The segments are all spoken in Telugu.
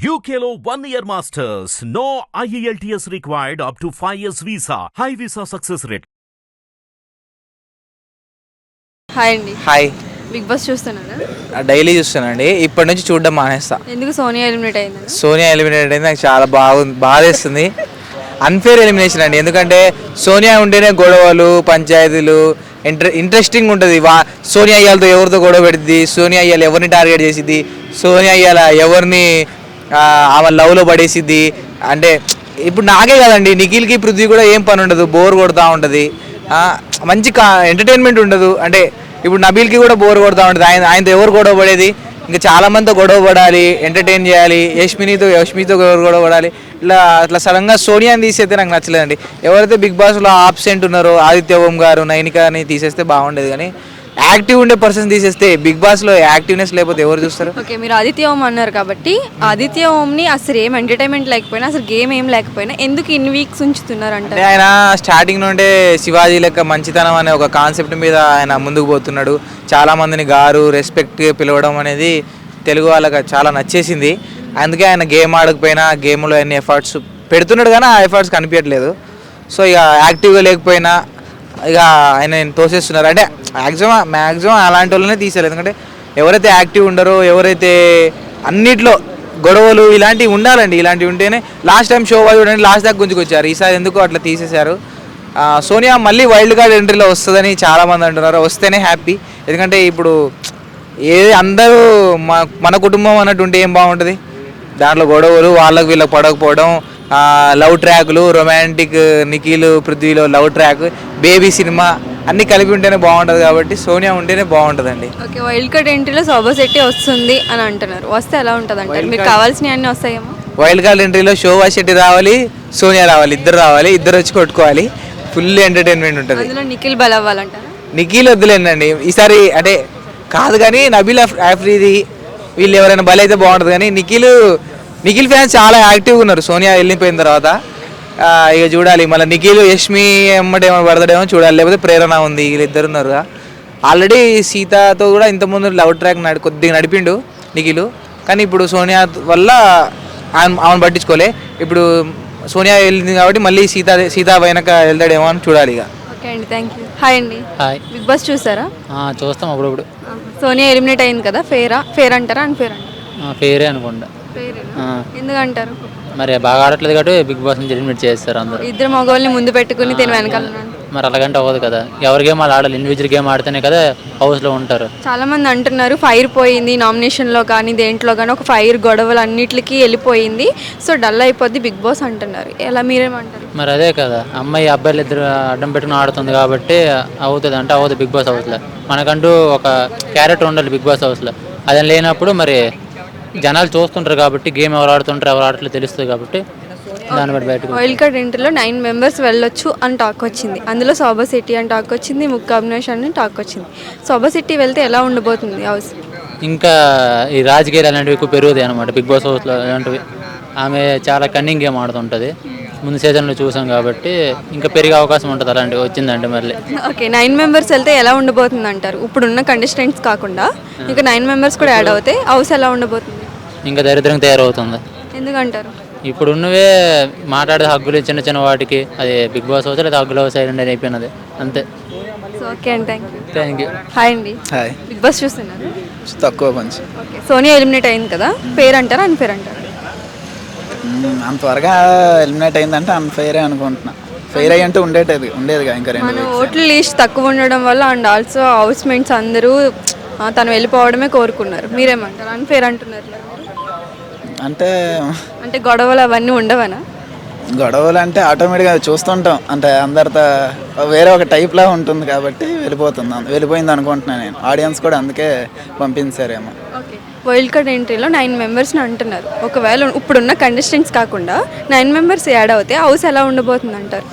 One year masters. No E IELTS required up to 5 years visa. High visa success rate. Hi అండి. హాయ్ బిగ్ బాస్ చూస్తున్నారా? డైలీ చూస్తానండి ఇప్పటి నుంచి చూడడం మానేస్తా. ఎందుకు సోనియా ఎలిమినేట్ అయిందని సోనియా ఎలిమినేట్ అయితే నాకు చాలా బాగుంది బాధేస్తుంది. అన్ఫేర్ ఎలిమినేషన్ అండి. ఎందుకంటే సోనియా ఉంటేనే గొడవలు పంచాయతీలు ఇంట్రె ఇంట్రెస్టింగ్ ఉంటుంది. వా సోనియా అయ్యాలతో ఎవరితో గొడవ పెడుతుంది సోనియా అయ్యాలు ఎవరిని టార్గెట్ చేసిద్ది? సోనియా అయ్యాల ఎవరిని ఆమె లవ్లో పడేసిద్ది. అంటే ఇప్పుడు నాకే కదండి నిఖిల్కి పృథ్వీ కూడా ఏం పని ఉండదు బోర్ కొడుతూ ఉంటుంది. మంచి కా ఎంటర్టైన్మెంట్ ఉండదు. అంటే ఇప్పుడు నబీల్కి కూడా బోర్ కొడుతూ ఉంటుంది. ఆయన ఆయనతో ఎవరు గొడవ పడేది? ఇంకా చాలామందితో గొడవ పడాలి ఎంటర్టైన్ చేయాలి. యష్మినితో యష్మితో ఎవరు గొడవ పడాలి? ఇట్లా అట్లా సడన్గా సోనియాని తీసేస్తే నాకు నచ్చలేదండి. ఎవరైతే బిగ్ బాస్లో ఆబ్సెంట్ ఉన్నారో ఆదిత్య ఓం గారు నైనికాని తీసేస్తే బాగుండేది కానీ యాక్టివ్ ఉండే పర్సన్ తీసేస్తే బిగ్ బాస్లో యాక్టివ్నెస్ లేకపోతే ఎవరు చూస్తారు? ఓకే మీరు ఆదిత్య ఓం అన్నారు కాబట్టి ఆదిత్య ఓంని అసలు ఏం ఎంటర్టైన్మెంట్ లేకపోయినా అసలు గేమ్ ఏం లేకపోయినా ఎందుకు ఇన్ని వీక్స్ ఉంచుతున్నారు అంటే ఆయన స్టార్టింగ్ నుండే శివాజీ లెక్క మంచితనం అనే ఒక కాన్సెప్ట్ మీద ఆయన ముందుకు పోతున్నాడు. చాలా మందిని గారు రెస్పెక్ట్ పిలవడం అనేది తెలుగు వాళ్ళకి చాలా నచ్చేసింది. అందుకే ఆయన గేమ్ ఆడకపోయినా గేమ్లో ఎన్ని ఎఫర్ట్స్ పెడుతున్నాడు కానీ ఆ ఎఫర్ట్స్ కనిపించట్లేదు. సో ఇక యాక్టివ్గా లేకపోయినా ఇక ఆయన తోసేస్తున్నారు? అంటే మ్యాక్సిమం మ్యాక్సిమం అలాంటి వాళ్ళనే తీసారు ఎందుకంటే ఎవరైతే యాక్టివ్ ఉండరో ఎవరైతే అన్నిట్లో గొడవలు ఇలాంటివి ఉండాలండి. ఇలాంటివి ఉంటేనే లాస్ట్ టైం షో వాళ్ళు చూడండి లాస్ట్ దాకా గుంజుకొచ్చారు. ఈసారి ఎందుకు అట్లా తీసేశారు. సోనియా మళ్ళీ వైల్డ్ కార్డ్ ఎంట్రీలో వస్తుందని చాలామంది అంటున్నారు. వస్తేనే హ్యాపీ ఎందుకంటే ఇప్పుడు ఏ అందరూ మన మన కుటుంబం అన్నట్టు ఉంటే ఏం బాగుంటుంది? దాంట్లో గొడవలు వాళ్ళకు వీళ్ళకి పడకపోవడం లవ్ ట్రాక్లు రొమాంటిక్ నిఖిల్ పృథ్వీలో లవ్ ట్రాక్ బేబీ సినిమా అన్నీ కలిపి ఉంటేనే బాగుంటుంది కాబట్టి సోనియా ఉంటేనే బాగుంటుందండి. ఓకే వైల్డ్ కార్డ్ ఎంట్రీలో శోభా శెట్టి వస్తుంది అని అంటున్నారు. వస్తే ఎలా ఉంటుంది అంటారు మీకు కావాల్సినవి అన్నీ వస్తాయేమో? వైల్డ్ కార్డ్ ఎంట్రీలో శోభా శెట్టి రావాలి సోనియా రావాలి ఇద్దరు రావాలి ఇద్దరు వచ్చి కొట్టుకోవాలి. ఫుల్ ఎంటర్టైన్మెంట్ ఉంటుంది. నిఖిల్ బల్ అవ్వాలంటారా? నిఖిల్ వద్దులేండి ఈసారి అంటే కాదు కానీ నబీల్ ఆఫ్రీది వీళ్ళు ఎవరైనా బలైతే బాగుంటుంది కానీ నిఖిల్ నిఖిల్ ఫ్యాన్స్ చాలా యాక్టివ్గా ఉన్నారు. సోనియా వెళ్ళిపోయిన తర్వాత ఆ, ఇక చూడాలి. మళ్ళీ నిఖిల్ యష్మి ఎమ్మటేమో పడతాడేమో చూడాలి. లేకపోతే ప్రేరణ ఉంది. వీళ్ళిద్దరు ఉన్నారు. ఆల్రెడీ సీతతో కూడా ఇంతకుముందు లవ్ ట్రాక్ నడి కొద్దిగా నడిపిండు నిఖిల్. కానీ ఇప్పుడు సోనియా వల్ల ఆయన ఆమెను పట్టించుకోలే. ఇప్పుడు సోనియా వెళ్ళింది కాబట్టి మళ్ళీ సీత సీత వెనక వెళ్తాడేమో అని చూడాలి ఇక. ఓకే అండి. Thank you. హాయ్ అండి. హాయ్. బిగ్ బాస్ చూసారా? ఆ, చూస్తాం అప్పుడప్పుడు. సోనియా ఎలిమినేట్ అయింది కదా. ఫేరా ఫేర్ అంటారా? అని ఫేర్ అంటారా? ఆ, ఫెయిరే అనుకుంటా. ఎందుకంటారు? మరి బాగా ఆడట్లేదు కాబట్టి బిగ్ బాస్ నుంచి ఎలిమినేట్ చేస్తారు అందరూ. ఇద్దరు మగవాళ్ళని ముందు పెట్టుకుని తిని వెనకాల. మరి అలాగంటే అవ్వదు కదా. ఎవరి గేమ్ వాళ్ళు ఆడాలి? ఇండివిజువల్ గేమ్ ఆడితేనే కదా హౌస్లో ఉంటారు. చాలా మంది అంటున్నారు ఫైర్ పోయింది నామినేషన్లో కానీ దేంట్లో కానీ ఒక ఫైర్ గొడవలు అన్నిటికీ వెళ్ళిపోయింది. సో డల్ అయిపోద్ది బిగ్ బాస్ అంటున్నారు. ఎలా మీరేమంటారు? మరి అదే కదా. అమ్మాయి అబ్బాయిలు ఇద్దరు అడ్డం పెట్టుకుని ఆడుతుంది కాబట్టి అవుతుంది అంటే అవ్వదు బిగ్ బాస్ హౌస్లో మనకంటూ ఒక క్యారెక్టర్ ఉండాలి బిగ్ బాస్ హౌస్లో. అది లేనప్పుడు మరి జనాలు చూస్తుంటారు కాబట్టి గేమ్ ఎవరు ఆడుతుంటారు ఎవరు ఆడట్లేదు తెలుస్తుంది కాబట్టి దాన్ని బట్టి బయటకు వైల్డ్ కార్డ్ ఎంట్రీలో నైన్ మెంబర్స్ వెళ్ళొచ్చు అని టాక్ వచ్చింది. అందులో శోభా శెట్టి అని టాక్ వచ్చింది ముక్క అవినాష్ అని టాక్ వచ్చింది. శోభా శెట్టి వెళ్తే ఎలా ఉండబోతుంది హౌస్? ఇంకా ఈ రాజకీయాలు అలాంటివి ఎక్కువ పెరుగుతాయి అనమాట బిగ్ బాస్ హౌస్లో అలాంటివి. ఆమె చాలా కన్నింగ్ గేమ్ ఆడుతుంటుంది. ముందు సీజన్లో చూసాం కాబట్టి ఇంకా పెరిగే అవకాశం ఉంటుంది అలాంటివి వచ్చిందంటే మళ్ళీ. ఓకే నైన్ మెంబర్స్ వెళ్తే ఎలా ఉండబోతుంది అంటారు? ఇప్పుడున్న కంటెస్టెంట్స్ కాకుండా ఇంకా నైన్ మెంబర్స్ కూడా యాడ్ అవుతే హౌస్ ఎలా ఉండబోతుంది? ఇంకా దరిద్రంగా తయారవుతుంది. ఎందుకంటారు? ఇప్పుడు ఉన్నవే మాట్లాడే హగ్గులు చిన్న చిన్న వాటికి అది బిగ్ బాస్ హౌస్ లేదా హగ్గులు సైలెంట్ అని అయిపోయినది. అంతే. ఓకే అండి thank you thank you hi అండి. హాయ్ బిగ్ బాస్ చూస్తున్నారు? తక్కువ కొంచెం ఓకే సోనియా ఎలిమినేట్ అయింది కదా? పేరు అంటారా అని పేరు అంటారా మ్మ్, అంత త్వరగా ఎలిమినేట్ అయిందంటే అంత ఫెయిరే అనుకుంటున్నా. ఫెయిర్ అయ్యి అంటే ఉండేది ఉండేదిగా ఇంకా రెండు మన ఓట్ల లిస్ట్ తక్కువ ఉండడం వల్ల అండ్ ఆల్సో హౌస్ మేట్స్ అందరూ తను వెళ్ళిపోవడమే కోరుకున్నారు. మీరేమంటారు? అని పేరు అంటున్నారు అంటే అంటే గొడవలు అవన్నీ ఉండవనా? గొడవలు అంటే ఆటోమేటిక్గా చూస్తుంటాం. అంటే అందరితో వేరే ఒక టైప్లా ఉంటుంది కాబట్టి వెళ్ళిపోతుంది. వెళ్ళిపోయింది అనుకుంటున్నాను నేను. ఆడియన్స్ కూడా అందుకే పంపించారేమో. వైల్డ్ కార్డ్ ఎంట్రీలో నైన్ మెంబర్స్ని అంటున్నారు. ఒకవేళ ఇప్పుడున్న కంటెస్టెంట్స్ కాకుండా నైన్ మెంబర్స్ యాడ్ అవుతే హౌస్ ఎలా ఉండబోతుంది అంటారు?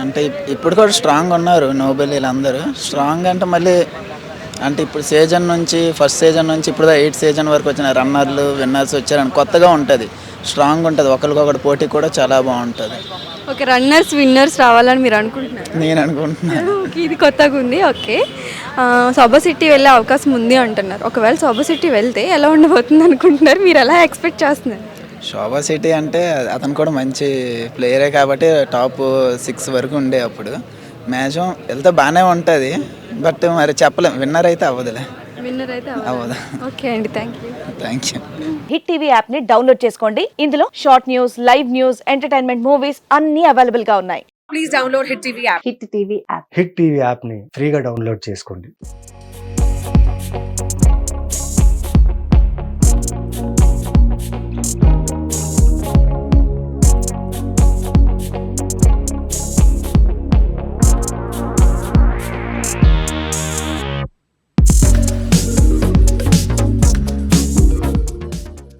అంటే ఇప్- ఇప్పుడు కూడా స్ట్రాంగ్ ఉన్నారు నోబెల్ వీళ్ళందరూ. స్ట్రాంగ్ అంటే మళ్ళీ అంటే ఇప్పుడు సీజన్ నుంచి ఫస్ట్ సీజన్ నుంచి ఇప్పుడు ఎయిట్ సీజన్ వరకు వచ్చిన రన్నర్లు విన్నర్స్ వచ్చారని కొత్తగా ఉంటుంది. స్ట్రాంగ్ ఉంటుంది. ఒకరికొకటి పోటీ కూడా చాలా బాగుంటుంది. ఓకే రన్నర్స్ విన్నర్స్ రావాలని మీరు అనుకుంటున్నారు? నేను అనుకుంటున్నాను ఇది కొత్తగా ఉంది. ఓకే. సోబా సిటీ వెళ్ళే అవకాశం ఉంది అంటున్నారు. ఒకవేళ సోబా సిటీ వెళ్తే ఎలా ఉండబోతుంది అనుకుంటున్నారు? మీరు ఎలా ఎక్స్పెక్ట్ చేస్తున్నారు? శోభా సిటీ అంటే అతను కూడా మంచి ప్లేయరే కాబట్టి టాప్ సిక్స్ వరకు ఉండే అప్పుడు. మ్యాక్సిమం వెళ్తే బాగానే ఉంటుంది. బట్ మరి చెప్పలేం. విన్నర్ అయితే అవ్వదులే. విన్నర్ అయితే అవ్వదు. ఓకే అండి thank you thank you Hit TV యాప్ని డౌన్లోడ్ చేసుకోండి. ఇందులో short news live news entertainment movies అన్ని అవైలబుల్గా ఉన్నాయి. హిట్ టీవీ యాప్ని ఫ్రీగా డౌన్లోడ్ చేసుకోండి.